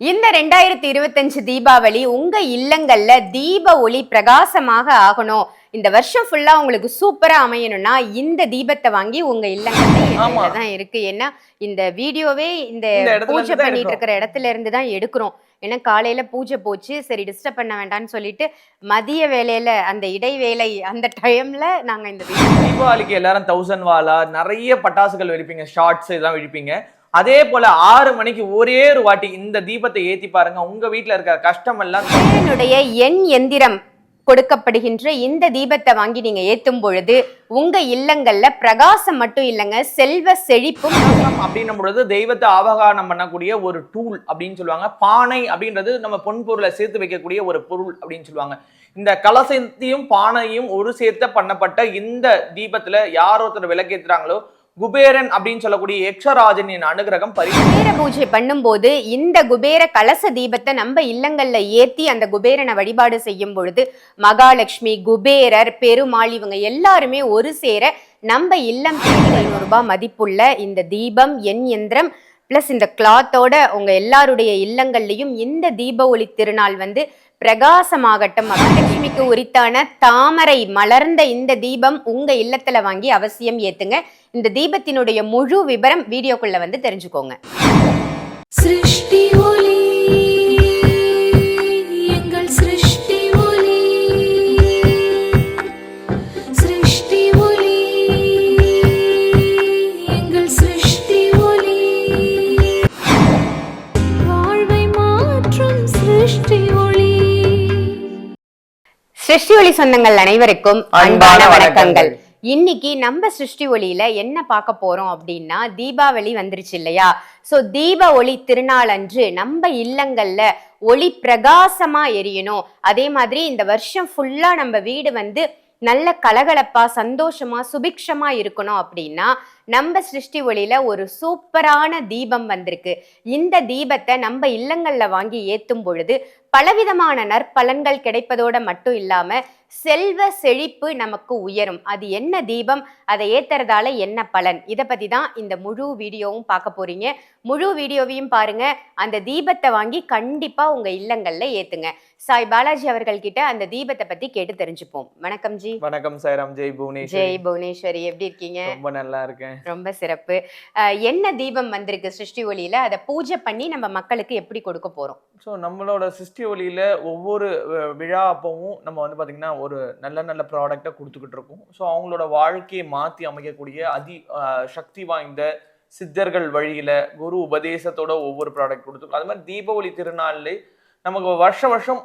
இந்த ரெண்டாயிரத்தி இருபத்தஞ்சு தீபாவளி உங்க இல்லங்கள்ல தீப ஒளி பிரகாசமாக ஆகணும் இந்த வருஷம் ஃபுல்லா உங்களுக்கு சூப்பரா அமையணும்னா இந்த தீபத்தை வாங்கி உங்க இல்லங்கள்ல. தான் இருக்கு ஏன்னா இந்த வீடியோவே இந்த பூஜை பண்ணிட்டு. இருக்கிற இடத்துல இருந்து தான் எடுக்கிறோம் ஏன்னா காலையில பூஜை போச்சு சரி டிஸ்டர்ப் பண்ண வேண்டாம்னு சொல்லிட்டு மதிய வேலையில அந்த இடைவேளை அந்த டைம்ல நாங்க இந்த தீபாவளிக்கு எல்லாரும் தௌசண்ட் வாலா நிறைய பட்டாசுகள் வெடிப்பீங்க ஷார்ட்ஸ் இதெல்லாம் வெடிப்பீங்க அதே போல ஆறு மணிக்கு ஒரே ஒரு வாட்டி இந்த தீபத்தை ஏத்தி பாருங்க. உங்க வீட்ல இருக்க கஷ்டம் எல்லாம் சூரியனுடைய எண் எந்திரம் கொடுக்கப்படுகின்ற இந்த தீபத்தை வாங்கி நீங்க ஏத்தும் பொழுது உங்க இல்லங்கள்ல பிரகாசம் மட்டும் இல்லைங்க செல்வ செழிப்பும் அப்படின்னும் பொழுது தெய்வத்தை ஆவகானம் பண்ணக்கூடிய ஒரு டூல் அப்படின்னு சொல்லுவாங்க. பானை அப்படின்றது நம்ம பொன் பொருளை சேர்த்து வைக்கக்கூடிய ஒரு பொருள் அப்படின்னு சொல்லுவாங்க. இந்த கலசத்தையும் பானையும் ஒரு சேர்த்த பண்ணப்பட்ட இந்த தீபத்துல யார் ஒருத்தர் விளக்கேத்துறாங்களோ குபேரன் அப்படின்னு சொல்லக்கூடிய யக்ஷராஜனின் அனுகிரகம் குபேர பூஜை பண்ணும்போது இந்த குபேர கலச தீபத்தை நம்ம இல்லங்கள்ல ஏத்தி அந்த குபேரனை வழிபாடு செய்யும் பொழுது மகாலட்சுமி குபேரர் பெருமாள் இவங்க எல்லாருமே ஒரு சேர நம்ம இல்லம் ஐநூறு ரூபாய் மதிப்புள்ள இந்த தீபம் எண் எந்திரம் ப்ளஸ் இந்த கிளாத்தோட உங்கள் எல்லாருடைய இல்லங்கள்லையும் இந்த தீப ஒளி திருநாள் வந்து பிரகாசமாகட்டும். மகாலட்சுமிக்கு உரித்தான தாமரை மலர்ந்த இந்த தீபம் உங்க இல்லத்துல வாங்கி அவசியம் ஏத்துங்க. இந்த தீபத்தினுடைய முழு விவரம் வீடியோக்குள்ள வந்து தெரிஞ்சுக்கோங்க. சிருஷ்டி ஒளி சிருஷ்டி ஒளி சொந்தங்கள் அனைவருக்கும் அன்பான வணக்கங்கள். இன்னைக்கு நம்ம சிருஷ்டி ஒளியில என்ன பார்க்க போறோம் அப்படின்னா தீபாவளி வந்துருச்சு இல்லையா? சோ தீப ஒளி திருநாள் அன்று நம்ம இல்லங்கள்ல ஒளி பிரகாசமா எரியணும். அதே மாதிரி இந்த வருஷம் ஃபுல்லா நம்ம வீடு வந்து நல்ல கலகலப்பா சந்தோஷமா சுபிக்ஷமா இருக்கணும் அப்படின்னா நம்ம சிருஷ்டி ஒளியில ஒரு சூப்பரான தீபம் வந்திருக்கு. இந்த தீபத்தை நம்ம இல்லங்கள்ல வாங்கி ஏத்தும் பொழுது பலவிதமான நற்பலன்கள் கிடைப்பதோட மட்டும் இல்லாம செல்வ செழிப்பு நமக்கு உயரும். அது என்ன தீபம்? அதை ஏத்துறதால என்ன பலன்? இதை பத்தி தான் இந்த முழு வீடியோவும் பார்க்க போறீங்க. முழு வீடியோவையும் பாருங்க. அந்த தீபத்தை வாங்கி கண்டிப்பா உங்க இல்லங்கள்ல ஏத்துங்க. சாய் பாலாஜி அவர்கள் கிட்ட அந்த தீபத்தை பத்தி கேட்டு தெரிஞ்சுப்போம். வணக்கம் ஜி. வணக்கம் சாய்ராம். ஜெய் புவனேஸ்வரி. ஜெய் புவனேஸ்வரி. எப்படி இருக்கீங்க? ரொம்ப நல்லா இருக்கேன். ரொம்ப சிறப்பு. என்ன தீபம் வந்திருக்கு சிருஷ்டி ஒளியில? அதை பூஜை பண்ணி நம்ம மக்களுக்கு எப்படி கொடுக்க போறோம்? ஸோ நம்மளோட சிருஷ்டி ஒளியில ஒவ்வொரு விழா அப்பவும் நம்ம வந்து பாத்தீங்கன்னா ஒரு நல்ல நல்ல ப்ராடக்டை கொடுத்துக்கிட்டு இருக்கோம். ஸோ அவங்களோட வாழ்க்கையை மாற்றி அமைக்கக்கூடிய அதி சக்தி வாய்ந்த சித்தர்கள் வழியில குரு உபதேசத்தோட ஒவ்வொரு ப்ராடக்ட் கொடுத்துருக்கோம். அது மாதிரி தீபாவளி திருநாள்ல நமக்கு வருஷம் வருஷம்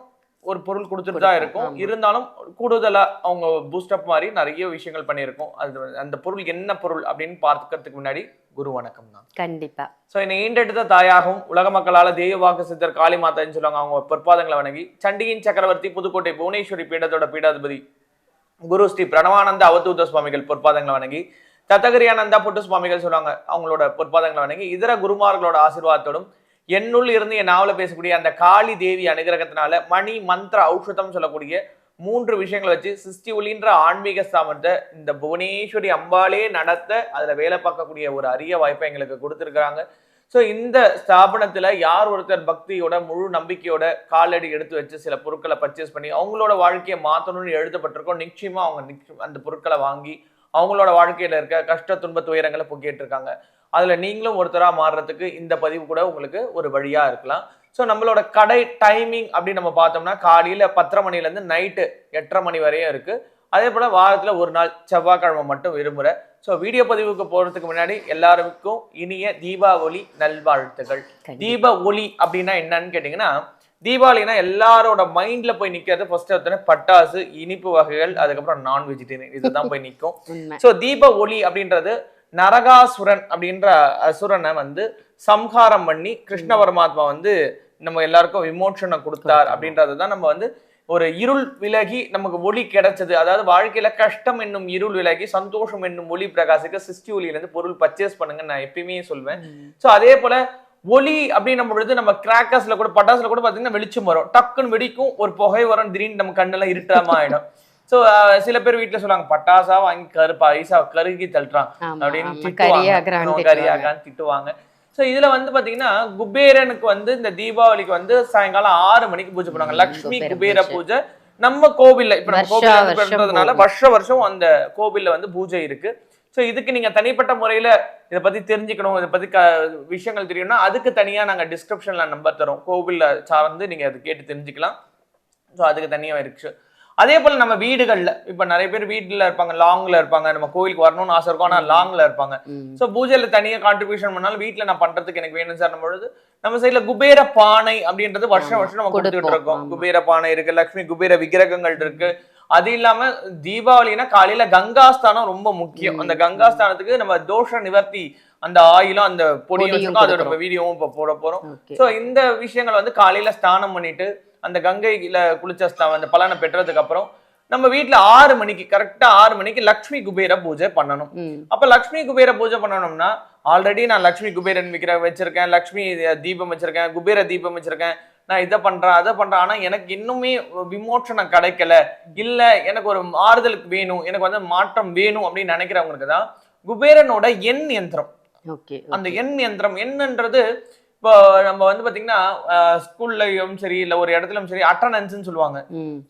ஒரு பொருள் கொடுத்துட்டு தான் இருக்கும். இருந்தாலும் கூடுதலா அவங்க பூஸ்டப் மாதிரி நிறைய விஷயங்கள் பண்ணியிருக்கோம். அது அந்த பொருள் என்ன பொருள் அப்படின்னு பார்த்துக்கிறதுக்கு முன்னாடி குரு வணக்கம் தான் கண்டிப்பா. ஸோ என்னை ஈண்டெடுத்த தாயாகவும் உலக மக்களால் தெய்வவாக்கு சித்தர் காளி மாதான்னு சொல்லுவாங்க அவங்க பொற்பாதங்களை வணங்கி சண்டியின் சக்கரவர்த்தி புதுக்கோட்டை புவனேஸ்வரி பீடத்தோட பீடாதிபதி குரு ஸ்ரீ பிரணவானந்த அவதூத சுவாமிகள் பொற்பாதங்களை வணங்கி தத்தகிரியானந்தா புட்டு சுவாமிகள் சொல்லுவாங்க அவங்களோட பொற்பாதங்களை வணங்கி இதர குருமார்களோட ஆசீர்வாதத்தோடும் என்னுள் இருந்து என் நாவல பேசக்கூடிய அந்த காளி தேவி அனுகிரகத்தினால மணி மந்திர ஔஷதம் சொல்லக்கூடிய மூன்று விஷயங்களை வச்சு சிஸ்டி ஒளின்ற ஆன்மீக ஸ்தாபனத்தை இந்த புவனேஸ்வரி அம்பாளே நடத்த அதில் வேலை பார்க்கக்கூடிய ஒரு அரிய வாய்ப்பை எங்களுக்கு கொடுத்துருக்குறாங்க. ஸோ இந்த ஸ்தாபனத்தில் யார் ஒருத்தர் பக்தியோட முழு நம்பிக்கையோட காலடி எடுத்து வச்சு சில பொருட்களை பர்ச்சேஸ் பண்ணி அவங்களோட வாழ்க்கையை மாற்றணும்னு எழுதப்பட்டிருக்கோம். நிச்சயமாக அவங்க அந்த பொருட்களை வாங்கி அவங்களோட வாழ்க்கையில் இருக்க கஷ்ட துன்ப துயரங்களை பொக்கிட்டு இருக்காங்க அதில் நீங்களும் ஒருத்தராக மாறுறதுக்கு இந்த பதிவு கூட உங்களுக்கு ஒரு வழியாக இருக்கலாம். ஸோ நம்மளோட கடை டைமிங் அப்படின்னு நம்ம பார்த்தோம்னா காலையில பத்தரை மணில இருந்து நைட்டு எட்டரை மணி வரையும் இருக்கு. அதே போல வாரத்துல ஒரு நாள் செவ்வாய்க்கிழமை மட்டும் விடுமுறை. ஸோ வீடியோ பதிவுக்கு போறதுக்கு முன்னாடி எல்லாருக்கும் இனிய தீபாவளி நல்வாழ்த்துகள். தீப ஒளி அப்படின்னா என்னன்னு கேட்டிங்கன்னா தீபாவளினா எல்லாரோட மைண்ட்ல போய் நிக்கிறது ஃபர்ஸ்ட் ஒருத்தன பட்டாசு இனிப்பு வகைகள் அதுக்கப்புறம் நான் வெஜிடேரியன் இதுதான் போய் நிற்கும் ஸோ தீப ஒளி அப்படின்றது நரகாசுரன் அப்படின்ற அசுரனை வந்து சம்ஹாரம் பண்ணி கிருஷ்ண பரமாத்மா வந்து நம்ம எல்லாருக்கும் விமோச்சனை கொடுத்தார் அப்படின்றது தான் நம்ம வந்து ஒரு இருள் விலகி நமக்கு ஒளி கிடைச்சது. அதாவது வாழ்க்கையில கஷ்டம் என்னும் இருள் விலகி சந்தோஷம் என்னும் ஒளி பிரகாசிக்க சிருஷ்டி ஒளியில இருந்து பொருள் பர்ச்சேஸ் பண்ணுங்க நான் எப்பயுமே சொல்வேன். ஸோ அதே போல ஒளி அப்படின்னும் பொழுது நம்ம கிராக்கர்ஸ்ல கூட பட்டாசுல கூட பாத்தீங்கன்னா வெளிச்சம் வரும். டக்குன்னு வெடிக்கும். ஒரு புகை வரும். திடீர்னு நம்ம கண்ணெல்லாம் இருட்டாம ஆயிடும். ஸோ சில பேர் வீட்டுல சொல்லுவாங்க பட்டாசா வாங்கி கருப்பா ஐசா கருகி தள்ளுறான் அப்படின்னு ஆமா. திட்டுவாங்க. ஸோ ஸோ இதுல வந்து பாத்தீங்கன்னா குபேரனுக்கு வந்து இந்த தீபாவளிக்கு வந்து சாயங்காலம் ஆறு மணிக்கு பூஜை பண்ணுவாங்க. லக்ஷ்மி குபேர பூஜை. நம்ம கோவில்ல இப்ப நம்ம போகும். வருஷ வருஷம் அந்த கோவில்ல வந்து பூஜை இருக்கு. ஸோ இதுக்கு நீங்க தனிப்பட்ட முறையில இதை பத்தி தெரிஞ்சுக்கணும் இதை பத்தி க விஷயங்கள் தெரியணும்னா அதுக்கு தனியா நாங்க டிஸ்கிரிப்ஷன்ல நம்பர் தரோம். கோவில்ல சார்ந்து நீங்க அதை கேட்டு தெரிஞ்சுக்கலாம். ஸோ அதுக்கு தனியா இருக்கு. அதே போல நம்ம வீடுகள்ல இப்ப நிறைய பேர் வீட்டுல இருப்பாங்க லாங்ல இருப்பாங்க நம்ம கோவிலுக்கு வரணும்னு ஆசை இருக்கும் ஆனா லாங்ல இருப்பாங்க. ஸோ பூஜையில தனியா கான்ட்ரிபியூஷன் பண்ணாலும் வீட்ல நான் பண்றதுக்கு எனக்கு வேணும் சார் பொழுது நம்ம சைடுல குபேர பானை அப்படின்றது வருஷம் வருஷம் நம்ம கொடுத்துட்டு இருக்கோம். குபேர பானை இருக்கு லக்ஷ்மி குபேர விக்கிரகங்கள் இருக்கு அது இல்லாம தீபாவளினா காலையில கங்காஸ்தானம் ரொம்ப முக்கியம். அந்த கங்காஸ்தானத்துக்கு நம்ம தோஷ நிவர்த்தி அந்த ஆயிலும் அந்த பொடியும் அதோட. வீடியோவும் இப்போ போட போறோம். சோ இந்த விஷயங்கள் வந்து காலையில ஸ்நானம் பண்ணிட்டு அந்த கங்கையில குளிச்ச ஸ்தா- அந்த பலனை பெற்றதுக்கு அப்புறம் நம்ம வீட்ல ஆறு மணிக்கு கரெக்டா ஆறு மணிக்கு லக்ஷ்மி குபேர பூஜை பண்ணணும். அப்ப லக்ஷ்மி குபேர பூஜை பண்ணணும்னா ஆல்ரெடி நான் லக்ஷ்மி குபேரன் விக்கிர வச்சிருக்கேன் லக்ஷ்மி தீபம் வச்சிருக்கேன் குபேர தீபம் வச்சிருக்கேன் நான் இதை பண்றேன் அதை பண்றேன். ஆனா எனக்கு இன்னுமே விமோச்சனம் கிடைக்கல. இல்ல எனக்கு ஒரு ஆறுதலுக்கு வேணும் எனக்கு வந்து மாற்றம் வேணும் அப்படின்னு நினைக்கிறவங்களுக்கு தான் குபேரனோட எண் யந்திரம் ஓகே அந்த எண் யந்திரம் என்னன்றது இப்போ நம்ம வந்து பாத்தீங்கன்னா ஸ்கூல்லயும் சரி இல்ல ஒரு இடத்துலயும் சரி அட்டனன்ஸ்னு சொல்லுவாங்க.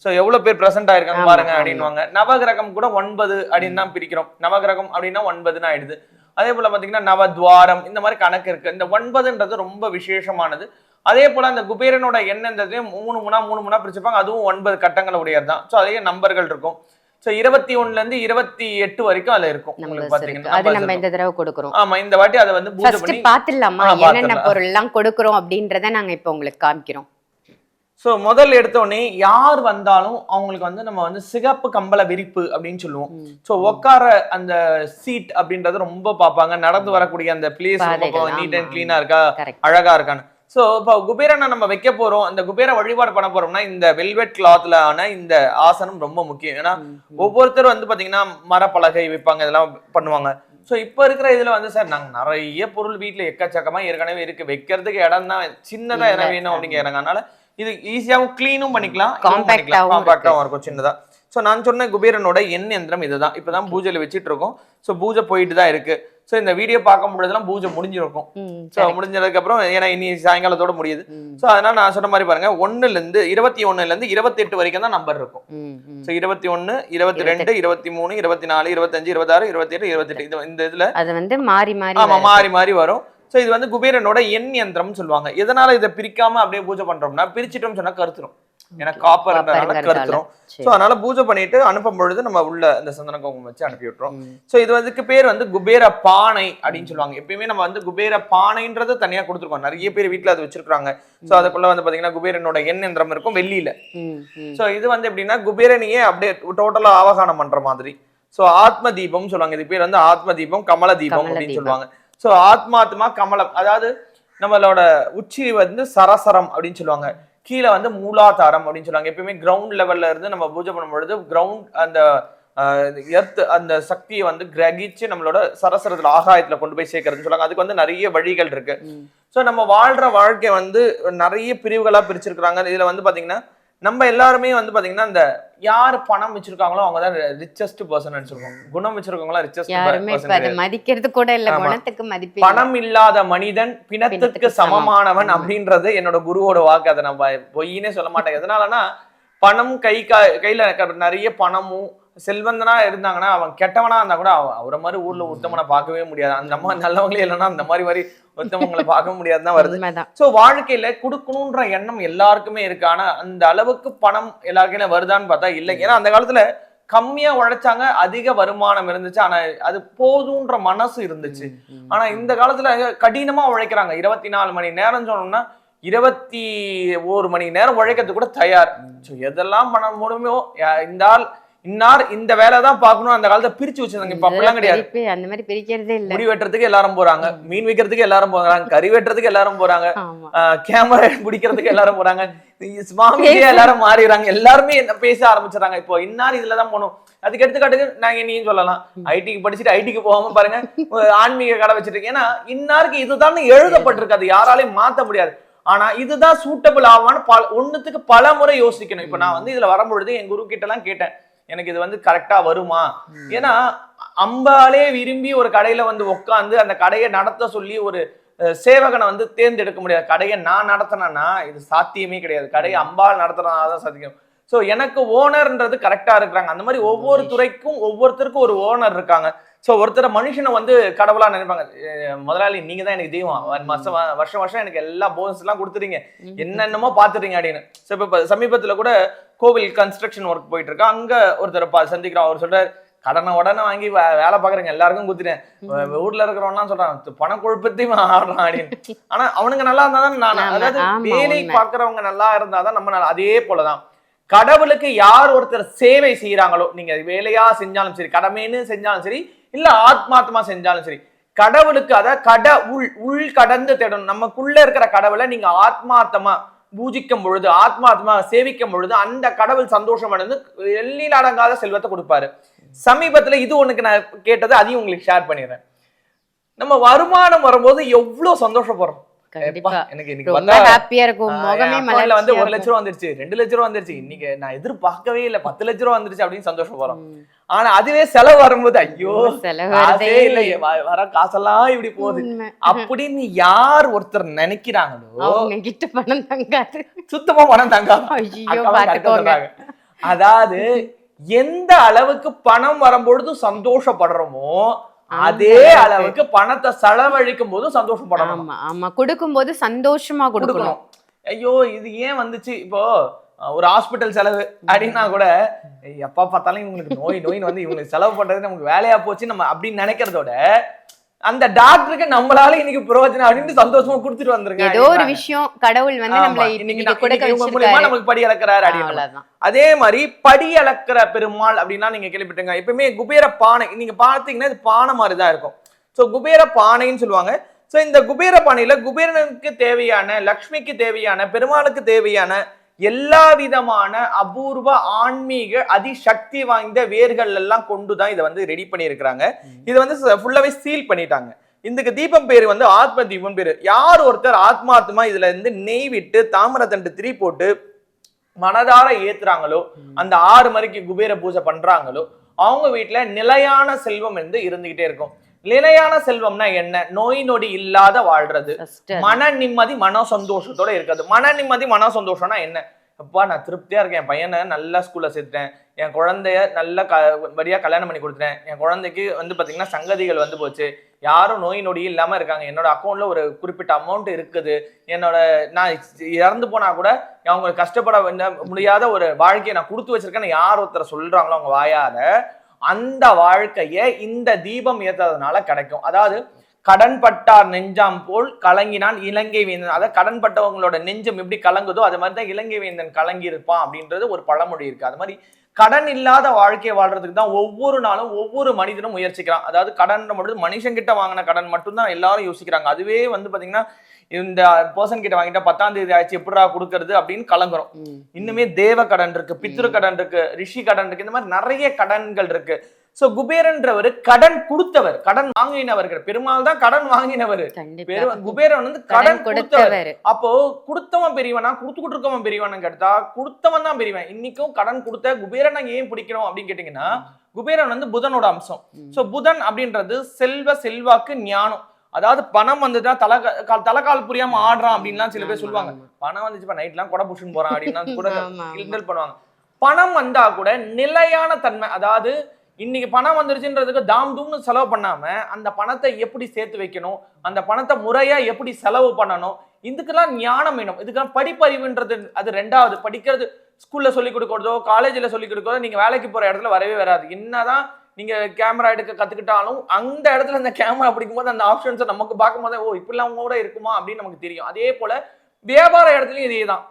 சோ எவ்வளவு பேர் பிரசன்ட் ஆயிருக்காங்க பாருங்க ஆமா. அப்படின்னுவாங்க. நவகிரகம் கூட ஒன்பது அப்படின்னு தான் பிரிக்கிறோம். நவகிரகம் அப்படின்னா ஒன்பதுன்னு ஆயிடுது. அதே போல பாத்தீங்கன்னா நவத்வாரம் இந்த மாதிரி கணக்கு இருக்கு. இந்த ஒன்பதுன்றது ரொம்ப விசேஷமானது. அதே போல அந்த குபேரனோட எண்ணென்றதையும் மூணு மூணா மூணு மூணா பிரிச்சிருப்பாங்க. அதுவும் ஒன்பது கட்டங்கள் உடையது தான் ஸோ அதே நம்பர்கள் இருக்கும். ஸோ இருபத்தி ஒண்ணுல இருந்து இருபத்தி எட்டு வரைக்கும் அதுல இருக்கும். உங்களுக்கு அது நம்ம. இந்த தடவை கொடுக்குறோம். ஆமா இந்த வாட்டி அதை வந்து ஃபர்ஸ்ட் ஆ, என்னென்ன பாத்துடலாம். பொருள் எல்லாம் கொடுக்குறோம் அப்படின்றத நாங்க இப்ப உங்களுக்கு காமிக்கிறோம். ஸோ முதல் எடுத்த உடனே யார் வந்தாலும் அவங்களுக்கு வந்து நம்ம வந்து சிகப்பு கம்பள விரிப்பு அப்படின்னு சொல்லுவோம். ஸோ உட்கார அந்த சீட் அப்படின்றது ரொம்ப பார்ப்பாங்க. நடந்து வரக்கூடிய அந்த பிளேஸ் நீட் அண்ட் கிளீனா இருக்கா? அழகா இருக்கான்னு. ஸோ இப்போ குபேரனை நம்ம வைக்க போறோம். அந்த குபேர வழிபாடு பண்ண போறோம்னா இந்த வெல்வெட் கிளாத்ல ஆன இந்த ஆசனம் ரொம்ப முக்கியம். ஏன்னா ஒவ்வொருத்தரும் வந்து பாத்தீங்கன்னா மரப்பலகை வைப்பாங்க இதெல்லாம் பண்ணுவாங்க. ஸோ இப்போ இருக்கிற இதுல வந்து சார் நாங்க நிறைய பொருள் வீட்ல எக்கச்சக்கமா ஏற்கனவே இருக்கு. வைக்கிறதுக்கு இடம் தான். சின்னதா இல்ல, இடம் வேணும் அப்படிங்கிறாங்க அதனால இது ஈஸியாவும் க்ளீனும் பண்ணிக்கலாம். காம்பாக்டாகவும் இருக்கும் சின்னதா. ஸோ நான் சொன்ன குபேரனோட எண் எந்திரம் இதுதான். இப்பதான் பூஜையில வச்சிட்டு இருக்கோம். ஸோ பூஜை போயிட்டு தான் இருக்கு. ஸோ இந்த வீடியோ பார்க்கும் பொழுதெல்லாம் பூஜை முடிஞ்சிருக்கும். So correct. முடிஞ்சதுக்கு அப்புறம் ஏன்னா இனி சாயங்காலத்தோட முடியுது. ஸோ அதனால நான் சொன்ன மாதிரி பாருங்க ஒண்ணுல இருந்து இருபத்தி ஒண்ணுல இருந்து இருபத்தி எட்டு வரைக்கும் தான் நம்பர் இருக்கும். ஸோ இருபத்தி ஒண்ணு இருபத்தி ரெண்டு இருபத்தி மூணு இருபத்தி நாலு இருபத்தஞ்சு இருபத்தாறு இருபத்தி எட்டு இருபத்தெட்டு. இது இந்த இதுல அது வந்து மாறி மாறி ஆமா வருது. மாறி மாறி வரும். ஸோ இது வந்து குபேரனோட எண் யந்திரம்னு சொல்லுவாங்க. எதனால இதை பிரிக்காம அப்படியே பூஜை பண்றோம்னா பிரிச்சிட்டோம்னு சொன்னா கருத்துரும். ஏன்னா காப்பர்ங்கிறதால. கருத்துரும். ஸோ அதனால பூஜை பண்ணிட்டு அனுப்பும் பொழுது நம்ம உள்ள இந்த சந்தன குங்குமம் வச்சு அனுப்பி விட்டுறோம். ஸோ இது வந்துக்கு பேர் வந்து குபேர பானை அப்படின்னு சொல்லுவாங்க. எப்பயுமே நம்ம வந்து குபேர பானைன்றது தனியா கொடுத்துருக்கோம். நிறைய பேர் வீட்ல அது வச்சிருக்காங்க ஸோ அதுக்குள்ள வந்து பாத்தீங்கன்னா குபேரனோட எண் எந்திரம் இருக்கும் வெள்ளியில. ஸோ இது வந்து எப்படின்னா குபேரனையே அப்படியே டோட்டலா ஆவகானம் பண்ற மாதிரி. ஸோ ஆத்ம தீபம் சொல்லுவாங்க. இது பேர் வந்து ஆத்ம தீபம் கமல தீபம் அப்படின்னு. சொல்லுவாங்க. ஸோ ஆத்மாத்மா கமலம். அதாவது நம்மளோட உச்சி வந்து சரசரம் அப்படின்னு சொல்லுவாங்க. கீழே வந்து மூலாதாரம் அப்படின்னு சொல்லுவாங்க. எப்பயுமே கிரவுண்ட் லெவல்ல இருந்து நம்ம பூஜை பண்ணும் பொழுது கிரவுண்ட் அந்த எர்த் அந்த சக்தியை வந்து கிரகிச்சு நம்மளோட சரசரத்துல ஆகாயத்துல கொண்டு போய் சேர்க்கறதுன்னு சொல்லுவாங்க. அதுக்கு வந்து நிறைய வழிகள் இருக்கு. ஸோ நம்ம வாழ்ற வாழ்க்கை வந்து நிறைய பிரிவுகளா பிரிச்சிருக்கிறாங்க. இதுல வந்து பாத்தீங்கன்னா நம்ம எல்லாருமே வந்து பாத்தீங்கன்னா இந்த யார் பணம் வச்சிருக்காங்களோ அவங்க தான் ரிச்சஸ்ட் பர்சன் சொல்லுவோம் குணம் வச்சிருக்கவங்களா ரிச்சஸ்ட் மதிக்கிறது கூட இல்ல. குணத்துக்கு மதிப்பு. பணம் இல்லாத மனிதன் பிணத்துக்கு பிணத்துக்கு சமம். சமமானவன். அப்படின்றது என்னோட குருவோட வாக்கு அதை நம்ம பொய்னே சொல்ல மாட்டேன் எதனாலனா பணம் கை கா கையில நிறைய பணமும் செல்வந்தனா இருந்தாங்கன்னா அவன் கெட்டவனா இருந்தா கூட அவ- அவரை மாதிரி ஊர்ல உத்தமனை பார்க்கவே முடியாது. அந்த அம்மா நல்லவங்களே இல்லைன்னா அந்த மாதிரி மாதிரி உத்தமங்களை பார்க்க முடியாதுதான் வருது. சோ வாழ்க்கையில கொடுக்கணுன்ற எண்ணம் எல்லாருக்குமே இருக்கு. ஆனா அந்த அளவுக்கு பணம் எல்லாருக்கையும் வருதான்னு பார்த்தா இல்லை. ஏன்னா அந்த காலத்துல கம்மியா உழைச்சாங்க அதிக வருமானம் இருந்துச்சு. ஆனா அது போதுன்ற மனசு இருந்துச்சு. ஆனா இந்த காலத்துல கடினமா உழைக்கிறாங்க. இருபத்தி நாலு மணி நேரம் சொன்னோம்னா இருபத்தி ஒரு மணி நேரம் உழைக்கிறதுக்கு கூட தயார். ஸோ எதெல்லாம் பண்ண முடியுமோ இந்த ஆள் இன்னார் இந்த வேலை தான் பார்க்கணும் அந்த காலத்தை பிரிச்சு வச்சிருந்தாங்க. இப்ப அப்படிலாம் கிடையாது. அந்த மாதிரி பிரிக்கிறதே இல்ல. முடி வெட்டுறதுக்கு எல்லாரும் போறாங்க மீன் வைக்கிறதுக்கு எல்லாரும் போறாங்க கறி வெட்டுறதுக்கு எல்லாரும் போறாங்க கேமரா பிடிக்கிறதுக்கு எல்லாரும் போறாங்க. சுவாமிஜியே எல்லாரும் மாறிடுறாங்க. எல்லாருமே பேச ஆரம்பிச்சிடறாங்க. இப்போ இன்னார் இதுலதான் போகணும். அதுக்கு எடுத்துக்காட்டுக்கு நாங்க நீயும் சொல்லலாம். ஐடிக்கு படிச்சுட்டு ஐடிக்கு போகாம பாருங்க. ஆன்மீக கடை வச்சிருக்கேன். ஏன்னா இன்னாருக்கு இதுதான் எழுதப்பட்டிருக்கு அது யாராலையும் மாத்த முடியாது. ஆனா இதுதான் சூட்டபிள் ஆவான்னு பல ஒண்ணுத்துக்கு பல முறை யோசிக்கணும். இப்ப நான் வந்து இதுல வரும்பொழுது என் குரு கிட்ட எல்லாம் கேட்டேன். எனக்கு இது வந்து கரெக்டா வருமா? ஏன்னா அம்பாலே விரும்பி ஒரு கடையில வந்து உட்காந்து அந்த கடையை நடத்த சொல்லி ஒரு சேவகனை வந்து தேர்ந்தெடுக்க முடியாது. கடையை நான் நடத்தினேன்னா இது சாத்தியமே கிடையாது. கடையை அம்பாள் நடத்துறதுனால தான் சாத்தியம். ஸோ எனக்கு ஓனர்ன்றது கரெக்டா இருக்கிறாங்க. அந்த மாதிரி ஒவ்வொரு துறைக்கும் ஒவ்வொருத்தருக்கும் ஒரு ஓனர் இருக்காங்க. ஸோ ஒருத்தர் மனுஷனை வந்து கடவுளா நினைப்பாங்க. முதலாளி நீங்க தான் எனக்கு தெய்வம். மாசம் வருஷம் வருஷம் எனக்கு எல்லா போனஸ் எல்லாம் கொடுத்துறீங்க என்னென்னமோ பாத்துறீங்க அப்படின்னு. ஸோ இப்போ சமீபத்துல கூட கோவில் கன்ஸ்ட்ரக்ஷன் ஒர்க் போயிட்டு இருக்கா. அங்க ஒருத்தர் பா- சந்திக்கிறோம். அவர் சொல்றாரு கடனை உடனே வாங்கி வேலை பாக்குறேங்க எல்லாருக்கும் குத்துட்டேன் ஊர்ல இருக்கிறவன்லாம் சொல்றான் பண கொழுப்பத்தையும் ஆடுறான் அப்படின்னு. ஆனா அவனுங்க நல்லா இருந்தா தான் நான் அதாவது வேலை உண்மை. பாக்குறவங்க நல்லா இருந்தாதான் நம்ம அதே போலதான். கடவுளுக்கு யார் ஒருத்தர் சேவை செய்யறாங்களோ நீங்க வேலையா செஞ்சாலும் சரி கடமைன்னு செஞ்சாலும் சரி இல்ல ஆத்மாத்மா செஞ்சாலும் சரி கடவுளுக்கு அத கட உள் உள் கடந்து தேடணும். நமக்குள்ள இருக்கிற கடவுளை நீங்க ஆத்மாத்தமா பூஜிக்கும் பொழுது ஆத்மாத்மா சேவிக்கும் பொழுது அந்த கடவுள் சந்தோஷம் அடைந்து எல்லையில் அடங்காத செல்வத்தை கொடுப்பாரு. சமீபத்துல இது ஒண்ணுக்கு நான் கேட்டது அதையும் உங்களுக்கு ஷேர் பண்ணிடுறேன். நம்ம வருமானம் வரும்போது எவ்வளவு சந்தோஷப்படுறோம்? கண்டிப்பா. எப்பா, எனக்கு இன்னைக்கு ரொம்ப வந்தா ஹாப்பியா இருக்கும். ஆஹ் முகமே என் accountல வந்து ஒரு லட்ச ரூபா வந்துருச்சு ரெண்டு லட்ச ரூபா வந்துருச்சு. இன்னைக்கு நான் எதிர்பார்க்கவே இல்ல. பத்து லட்ச ரூபா வந்துருச்சு அப்படின்னு சந்தோஷப்படுறோம். ஆனா அதுவே செலவு வரும்போது ஐயோ காசே. இல்ல. வர காசெல்லாம் இப்படி போகுது. அப்படின்னு யார் ஒருத்தர் நினைக்கிறாங்களோ கிட்ட பணம் தங்காது. சுத்தமா பணம் சொல்றாங்க. அதாவது எந்த அளவுக்கு பணம் வரும்பொழுது சந்தோஷப்படுறோமோ அதே அளவுக்கு. பணத்தை செலவழிக்கும் போதும் சந்தோஷப்படணும் ஆமா ஆமா. கொடுக்கும்போது சந்தோஷமா கொடுக்கணும். ஐயோ இது ஏன் வந்துச்சு? இப்போ ஒரு ஹாஸ்பிட்டல் செலவு அப்படின்னா கூட "ஏய், எப்ப பார்த்தாலும் இவங்களுக்கு நோய் நோயின்னு வந்து இவங்களுக்கு செலவு பண்றது நமக்கு வேலையா போச்சு நம்ம அப்படின்னு நினைக்கிறதோட அந்த டாக்டருக்கு நம்மளால இன்னைக்கு பிரயோஜனம் அப்படின்னு சந்தோஷமா கொடுத்துட்டு வந்துருங்க ஏதோ ஒரு. விஷயம் கடவுள் வந்து நம்மள இன்னைக்கு நமக்கு படி இழக்கிறாரு அப்படின்னு. அதே மாதிரி படி அளக்கிற பெருமாள் அப்படின்னா நீங்க கேள்விப்பட்டீங்க எப்பவுமே குபேர பானை நீங்க பார்த்தீங்கன்னா இது பானை மாதிரி தான் இருக்கும். ஸோ குபேர பானைன்னு சொல்லுவாங்க. ஸோ இந்த குபேர பானையில குபேரனுக்கு தேவையான லக்ஷ்மிக்கு தேவையான பெருமாளுக்கு தேவையான எல்லா விதமான அபூர்வ ஆன்மீக அதிசக்தி வாய்ந்த வேர்கள் எல்லாம் கொண்டு தான் இதை வந்து ரெடி பண்ணியிருக்கிறாங்க. இது வந்து ஃபுல்லாவே சீல் பண்ணிட்டாங்க. இதுக்கு தீபம் பேரு வந்து ஆத்ம தீபம் பேரு. யார் ஒருத்தர் ஆத்மாத்மா இதுல இருந்து நெய் விட்டு தாமிரத்தண்டு திரி போட்டு மனதார ஏத்துறாங்களோ அந்த ஆறு மணிக்கு குபேர பூஜை பண்றாங்களோ அவங்க வீட்டுல நிலையான செல்வம் வந்து இருந்துகிட்டே இருக்கும். நிலையான செல்வம்னா என்ன? நோய் நொடி இல்லாத வாழ்றது. மன நிம்மதி மன சந்தோஷத்தோட இருக்காது மன நிம்மதி மன சந்தோஷம்னா என்ன? அப்பா நான் திருப்தியா இருக்கேன். என் பையனை நல்ல ஸ்கூல்ல சேர்த்துட்டேன். என் குழந்தைய நல்ல க வழியா கல்யாணம் பண்ணி கொடுத்துட்டேன். என் குழந்தைக்கு வந்து பாத்தீங்கன்னா சங்கதிகள் வந்து போச்சு. யாரும் நோய் நொடி இல்லாம இருக்காங்க. என்னோட அக்கௌண்ட்ல ஒரு குறிப்பிட்ட அமௌண்ட் இருக்குது. என்னோட நான் இறந்து போனா கூட அவங்க கஷ்டப்பட முடியாத ஒரு வாழ்க்கையை நான் கொடுத்து வச்சிருக்கேன்னு யார் ஒருத்தர் சொல்றாங்களோ அவங்க வாயால அந்த வாழ்க்கையை இந்த தீபம் ஏற்றதுனால கிடைக்கும். அதாவது கடன் பட்டார் நெஞ்சாம் போல் கலங்கினான் இலங்கை வேந்தன். அதாவது கடன் பட்டவங்களோட நெஞ்சம் எப்படி கலங்குதோ அது மாதிரி தான் இலங்கை வேந்தன் கலங்கி இருப்பான் அப்படின்றது ஒரு பழமொழி இருக்கு. அது மாதிரி கடன் இல்லாத வாழ்க்கையை வாழ்றதுக்கு தான் ஒவ்வொரு நாளும் ஒவ்வொரு மனிதனும் முயற்சிக்கிறான். அதாவது கடன் மட்டும் மனுஷங்கிட்ட வாங்கின கடன் மட்டும்தான் எல்லாரும் யோசிக்கிறாங்க. அதுவே வந்து பாத்தீங்கன்னா இந்த பர்சன் கிட்ட வாங்கிட்டா பத்தாம் தேதி ஆச்சு எப்படிடா கொடுக்கறது அப்படின்னு கலங்குறோம். இன்னுமே தேவ கடன் இருக்கு பித்ரு கடன் இருக்கு ரிஷி கடன் இருக்கு இந்த மாதிரி நிறைய கடன்கள் இருக்கு. சோ குபேரன்றவர் கடன் கொடுத்தவர் கடன் வாங்கினவர்கள். பெருமாள் தான் கடன் வாங்கினவர். குபேரன் வந்து கடன் கொடுத்தவர். அப்போ கொடுத்தவன் பெரியவனா? கொடுத்துக்கிட்டு இருக்கவன் பெரியவனு கேட்டா கொடுத்தவன் தான் பெரியவன். இன்னைக்கும் கடன் கொடுத்த குபேரனை ஏன் பிடிக்கிறோம் அப்படின்னு கேட்டீங்கன்னா குபேரன் வந்து புதனோட அம்சம். சோ புதன் அப்படின்றது செல்வ செல்வாக்கு ஞானம். அதாவது பணம் வந்துட்டா தலை தலைக்கால் புரியாம ஆடுறான் அப்படின்லாம் சில பேர் சொல்லுவாங்க. பணம் வந்துச்சுப்பா நைட்லாம் கொடை புஷன் போறான் அப்படின்லாம் கூட. கிண்டல் பண்ணுவாங்க. பணம் வந்தா கூட நிலையான தன்மை அதாவது இன்னைக்கு பணம் வந்துருச்சுன்றதுக்கு தாம் தூம்னு செலவு பண்ணாம அந்த பணத்தை எப்படி சேர்த்து வைக்கணும் அந்த பணத்தை முறையா எப்படி செலவு பண்ணணும் இதுக்கெல்லாம் ஞானம் வேணும். இதுக்கெல்லாம் படிப்பறிவுன்றது அது ரெண்டாவது. படிக்கிறது ஸ்கூல்ல சொல்லி கொடுக்கறதோ காலேஜ்ல சொல்லி கொடுக்கறதோ நீங்க வேலைக்கு போற இடத்துல வரவே வராது. என்னதான் நீங்க கேமரா எடுக்க கத்துக்கிட்டாலும் அந்த இடத்துல அந்த கேமரா பிடிக்கும் போது அந்த ஆப்ஷன்ஸை நமக்கு பார்க்கும் போதே ஓ இப்படிலாம் கூட இருக்குமா? அப்படின்னு நமக்கு தெரியும். அதே போல வியாபார இடத்துலயும் இதே தான்.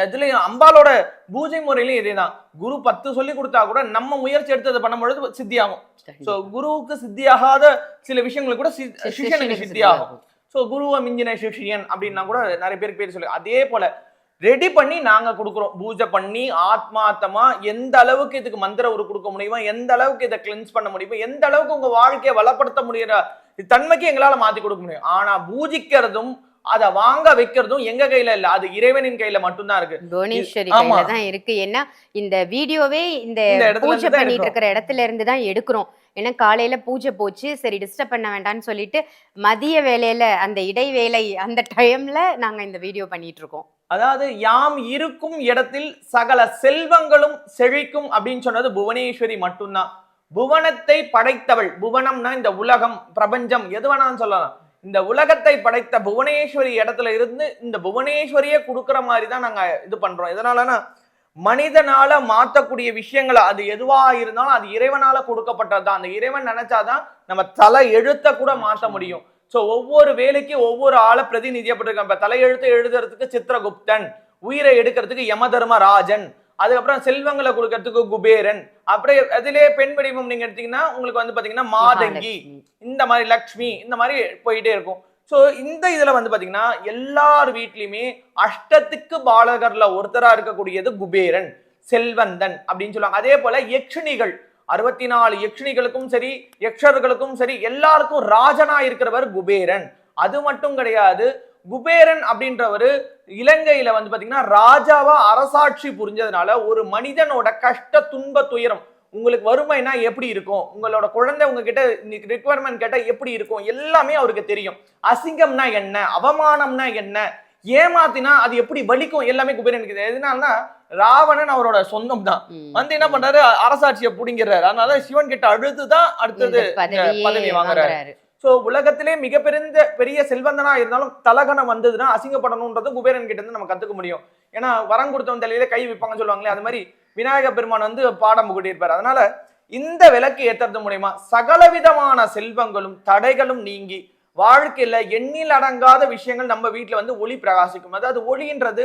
அதுலயும் அம்பாலோட பூஜை முறையிலயும் இதே தான். குரு பத்து சொல்லி கொடுத்தா கூட நம்ம முயற்சி எடுத்து அதை பண்ணும்பொழுது சித்தியாகும். சோ குருவுக்கு சித்தியாகாத சில விஷயங்கள் கூட சி- சிஷ்யனுக்கு சித்தியாகும். ஸோ குருவை மிஞ்சின சிஷியன் அப்படின்னா கூட நிறைய பேருக்கு பேர் சொல்லி அதே போல ரெடி பண்ணி நாங்க கொடுக்குறோம். பூஜை பண்ணி ஆத்மார்த்தமா எந்த அளவுக்கு இதுக்கு மந்திர உரு கொடுக்க முடியுமோ எந்த அளவுக்கு இதை கிளென்ஸ் பண்ண முடியுமோ எந்த அளவுக்கு உங்க வாழ்க்கையை வளப்படுத்த முடியுற தன்மைக்கு எங்களால மாத்தி கொடுக்க முடியும். ஆனா பூஜிக்கிறதும் அதை வாங்க வைக்கிறதும் எங்க கையில இல்ல. அது இறைவனின் கையில மட்டும்தான் இருக்கு. புவனேஸ்வரி. கையில தான் இருக்கு. ஏன்னா இந்த வீடியோவே இந்த பூஜை பண்ணிட்டு. இருக்கிற இடத்துல இருந்து தான் எடுக்கிறோம். ஏன்னா காலையில பூஜை போச்சு. சரி டிஸ்டர்ப் பண்ண வேண்டாம்னு சொல்லிட்டு மதிய வேலையில அந்த இடைவேளை அந்த டைம்ல நாங்க இந்த வீடியோ பண்ணிட்டு இருக்கோம். அதாவது யாம் இருக்கும் இடத்தில் சகல செல்வங்களும் செழிக்கும் அப்படின்னு சொன்னது புவனேஸ்வரி மட்டும்தான். புவனத்தை படைத்தவள் புவனம்னா இந்த உலகம் பிரபஞ்சம் எது வேணாலும் சொல்லலாம். இந்த உலகத்தை படைத்த புவனேஸ்வரி இடத்துல இருந்து இந்த புவனேஸ்வரியே கொடுக்குற மாதிரி தான் நாங்கள் இது பண்றோம். எதனாலனா மனிதனால மாற்றக்கூடிய விஷயங்களை அது எதுவா இருந்தாலும் அது இறைவனால கொடுக்கப்பட்டது தான் அந்த இறைவன் நினைச்சாதான் நம்ம தலை எழுத்த கூட மாற்ற முடியும். சோ ஒவ்வொரு வேலைக்கு ஒவ்வொரு ஆளை பிரதிநிதியப்பட்டிருக்காங்க இப்ப தலையெழுத்து எழுதுறதுக்கு சித்திரகுப்தன் உயிரை எடுக்கிறதுக்கு யமதர்மராஜன் அதுக்கப்புறம் செல்வங்களை கொடுக்கறதுக்கு குபேரன் அப்படியே அதிலே பெண் வடிவம் நீங்க எடுத்தீங்கன்னா உங்களுக்கு வந்து பாத்தீங்கன்னா மாதங்கி. இந்த மாதிரி லக்ஷ்மி இந்த மாதிரி போயிட்டே இருக்கும். சோ இந்த இதுல வந்து பாத்தீங்கன்னா எல்லார் வீட்லயுமே அஷ்டத்துக்கு பாலகர்ல ஒருத்தரா இருக்கக்கூடியது குபேரன் செல்வந்தன் அப்படின்னு சொல்லுவாங்க. அதே போல யக்ஷினிகள் அறுபத்தி நாலு யக்ஷினிகளுக்கும் சரி யக்ஷர்களுக்கும் சரி எல்லாருக்கும் ராஜனா இருக்கிறவர் குபேரன். அது மட்டும் கிடையாது குபேரன் அப்படின்றவரு இலங்கையில வந்து பாத்தீங்கன்னா ராஜாவா அரசாட்சி புரிஞ்சதுனால ஒரு மனிதனோட கஷ்ட துன்ப துயரம் உங்களுக்கு வறுமைனா எப்படி இருக்கும்? உங்களோட குழந்தை உங்ககிட்ட ரிக்குவயர்மெண்ட் கேட்டா எப்படி இருக்கும்? எல்லாமே அவருக்கு தெரியும். அசிங்கம்னா என்ன? அவமானம்னா என்ன? ஏமாத்தினா அது எப்படி வலிக்கும்? எல்லாமே குபேரனுக்கு தெரியும். ராவணன் அவரோட சொந்தம் தான். வந்து என்ன பண்றாரு? அரசாட்சியை புடிங்கிறாரு அதனால சிவன் கிட்ட அழுதுதான் அடுத்தது பதவி வாங்குறாரு. சோ உலகத்திலே மிகப்பெரிய பெரிய செல்வந்தனா இருந்தாலும் தலகணம் வந்ததுன்னா அசிங்கப்படணும்ன்றது குபேரன் கிட்ட இருந்து நம்ம கத்துக்க முடியும். ஏன்னா வரம் கொடுத்தவன் தலையில கை வைப்பாங்கன்னு சொல்லுவாங்களே அது மாதிரி விநாயக பெருமான் வந்து பாடம் புகட்டி இருப்பாரு அதனால இந்த விளக்கு ஏத்துறது மூலியமா சகலவிதமான செல்வங்களும் தடைகளும் நீங்கி வாழ்க்கையில எண்ணில் அடங்காத விஷயங்கள் நம்ம வீட்ல வந்து ஒளி பிரகாசிக்கும். அதாவது ஒளின்றது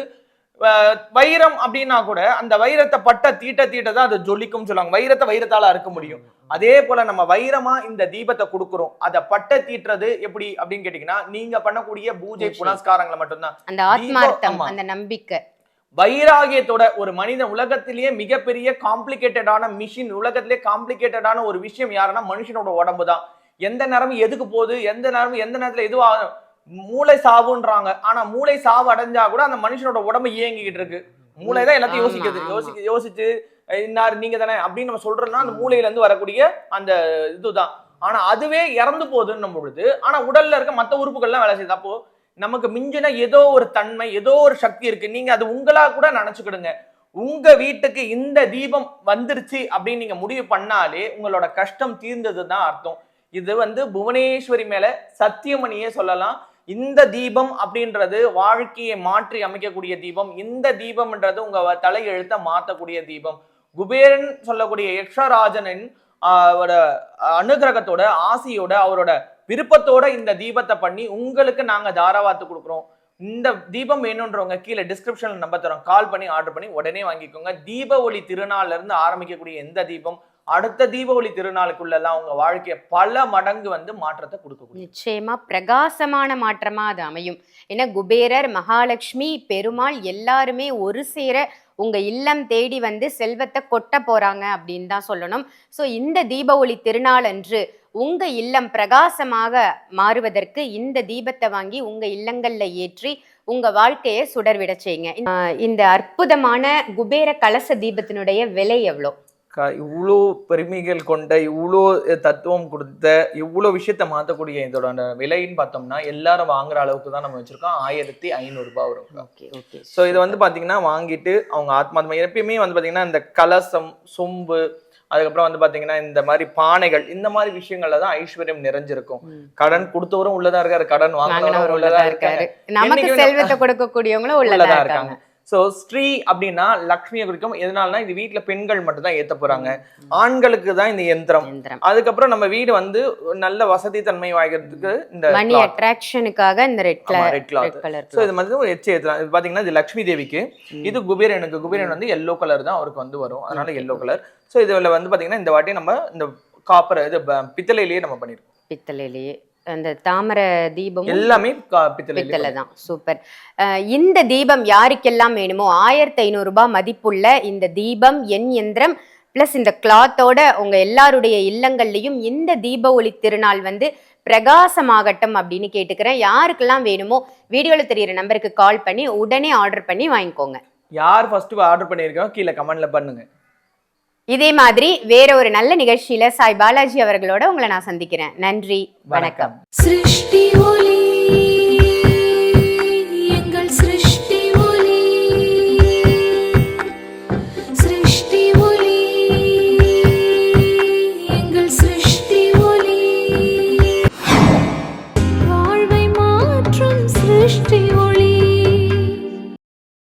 வைரம் அப்படின்னா கூட அந்த வைரத்தை பட்ட தீட்ட தீட்ட தான் அது ஜொலிக்கும் சொல்லுவாங்க. வைரத்தை வைரத்தால அறுக்க முடியும். அதே போல நம்ம வைரமா இந்த தீபத்தை கொடுக்குறோம். அதை பட்ட தீட்டுறது எப்படி அப்படின்னு கேட்டீங்கன்னா நீங்க பண்ணக்கூடிய பூஜை. புனஸ்காரங்களை மட்டும்தான். அந்த ஆத்மார்த்தம் ஆமா. அந்த நம்பிக்கை. வைராகியத்தோட ஒரு மனிதன் உலகத்திலேயே மிகப்பெரிய காம்ப்ளிகேட்டடான மிஷின் உலகத்திலேயே காம்ப்ளிகேட்டடான ஒரு விஷயம் யாருன்னா மனுஷனோட உடம்பு தான் எந்த நேரமும் எதுக்கு போகுது? எந்த நேரமும் எந்த நேரத்துல எதுவா மூளை சாவுன்றாங்க. ஆனா மூளை சாவு அடைஞ்சா கூட அந்த மனுஷனோட உடம்பு இயங்கிக்கிட்டு இருக்கு. மூளை தான் எல்லாத்தையும் ஆமா. யோசிக்க யோசிச்சு "அஹ் இன்னார் நீங்க தானே அப்படின்னு நம்ம சொல்றோம்னா அந்த மூளையில இருந்து வரக்கூடிய அந்த இதுதான். ஆனா அதுவே இறந்து போகுதுன்னும் பொழுது ஆனா உடல்ல இருக்க மத்த உறுப்புகள்லாம் வேலை செய்யுது. அப்போ நமக்கு மிஞ்சின ஏதோ ஒரு தன்மை ஏதோ ஒரு சக்தி இருக்கு. நீங்க அது உங்களா கூட நினைச்சுக்கிடுங்க. உங்க வீட்டுக்கு இந்த தீபம் வந்துருச்சு அப்படின்னு நீங்க முடிவு பண்ணாலே உங்களோட கஷ்டம் தீர்ந்தது தான் அர்த்தம். இது வந்து புவனேஸ்வரி மேல சத்தியமணியே சொல்லலாம். இந்த தீபம் அப்படின்றது வாழ்க்கையை மாற்றி அமைக்கக்கூடிய தீபம் இந்த தீபம்ன்றது உங்க தலையெழுத்தை மாற்றக்கூடிய தீபம். குபேரன் சொல்லக்கூடிய யக்ஷராஜனின் அவரோட அனுகிரகத்தோட ஆசையோட அவரோட விருப்பத்தோட இந்த தீபத்தை பண்ணி உங்களுக்கு நாங்க தாராவாத்து கொடுக்குறோம். இந்த தீபம் வேணுன்றவங்க கீழே டிஸ்கிரிப்ஷன்ல நம்பர் தரோம் கால் பண்ணி ஆர்டர் பண்ணி உடனே வாங்கிக்கோங்க. தீப ஒளி திருநாள்ல இருந்து ஆரம்பிக்கக்கூடிய எந்த தீபம் அடுத்த தீபாவளி திருநாளுக்குள்ளெல்லாம் அவங்க வாழ்க்கையை பல மடங்கு வந்து மாற்றத்தை கொடுக்கக்கூடிய. நிச்சயமா பிரகாசமான மாற்றமா அது அமையும். ஏன்னா குபேரர் மகாலட்சுமி பெருமாள் எல்லாருமே ஒரு சேர உங்க இல்லம் தேடி வந்து செல்வத்தை கொட்ட போறாங்க அப்படின்னு தான் சொல்லணும். ஸோ இந்த தீபாவளி திருநாள் அன்று உங்க இல்லம் பிரகாசமாக மாறுவதற்கு இந்த தீபத்தை வாங்கி உங்க இல்லங்கள்ல ஏற்றி உங்க வாழ்க்கையை சுடர்விட செய்யுங்க. இந்த அற்புதமான குபேர கலச தீபத்தினுடைய விலை எவ்வளோ? க- இவ்வளோ பெருமைகள் கொண்ட இவ்வளோ தத்துவம் கொடுத்த இவ்வளோ விஷயத்த மாற்றக்கூடிய இதோட விலைன்னு பார்த்தோம்னா எல்லாரும் வாங்குற அளவுக்கு தான் நம்ம வச்சிருக்கோம். ஆயிரத்தி ஐநூறுரூபா வரும். Okay okay. ஸோ இது வந்து பார்த்தீங்கன்னா வாங்கிட்டு அவங்க ஆத்மாத்மா எப்பயுமே வந்து பார்த்தீங்கன்னா இந்த கலசம் சொம்பு அதுக்கப்புறம் வந்து பார்த்தீங்கன்னா இந்த மாதிரி பானைகள் இந்த மாதிரி விஷயங்கள்ல தான் ஐஸ்வர்யம் நிறைஞ்சிருக்கும். கடன் கொடுத்தவரும் உள்ளதா இருக்காரு கடன் வாங்கினவர் வாங்கினவரும் உள்ளதா இருக்காரு. நமக்கு செல்வத்தை கொடுக்கக்கூடியவங்களும் உள்ளதா இருக்காங்க. சோ ஸ்ரீ அப்படின்னா லக்ஷ்மியை குறிக்கும். எதனாலனா இது வீட்ல பெண்கள் மட்டும் தான் ஏத்த போறாங்க ஆண்களுக்கு தான் இந்த யந்திரம் அதுக்கப்புறம் நம்ம வீடு வந்து நல்ல வசதி தன்மை வாங்கிறதுக்கு இந்த மணி. அட்ராக்ஷனுக்காக இந்த red colour. Red colour so இது மாதிரி ஒரு எச்சு ஏத்தலாம் இது பாத்தீங்கன்னா இது லக்ஷ்மி தேவிக்கு. இது குபேரனுக்கு. குபேரன் வந்து எல்லோ கலர் தான் அவருக்கு வந்து வரும். அதனால எல்லோ கலர் சோ இதுல வந்து பாத்தீங்கன்னா இந்த வாட்டி நம்ம இந்த காப்பர் இது பித்தளையிலேயே நம்ம பண்ணிருக்கோம். பித்தளையிலேயே. அந்த தாமரை தீபம் எல்லாமே பித்தளை தான். சூப்பர். இந்த தீபம் யாருக்கெல்லாம் வேணுமோ ஆயிரத்தி ஐநூறு ரூபாய் மதிப்புள்ள இந்த தீபம் என் எந்திரம் பிளஸ் இந்த கிளாத்தோட உங்க எல்லாருடைய இல்லங்கள்லையும் இந்த தீப ஒளி திருநாள் வந்து பிரகாசமாகட்டும் அப்படின்னு கேட்டுக்கிறேன். யாருக்கெல்லாம் வேணுமோ வீடியோவில் தெரியிற நம்பருக்கு கால் பண்ணி உடனே ஆர்டர் பண்ணி வாங்கிக்கோங்க. யார் ஃபர்ஸ்ட் ஆர்டர் பண்ணியிருக்கோம் கீழே கமெண்ட்ல பண்ணுங்க. இதே மாதிரி வேற ஒரு நல்ல நிகழ்ச்சியில சாய் பாலாஜி அவர்களோட உங்களை நான் சந்திக்கிறேன். நன்றி. வணக்கம். சிருஷ்டி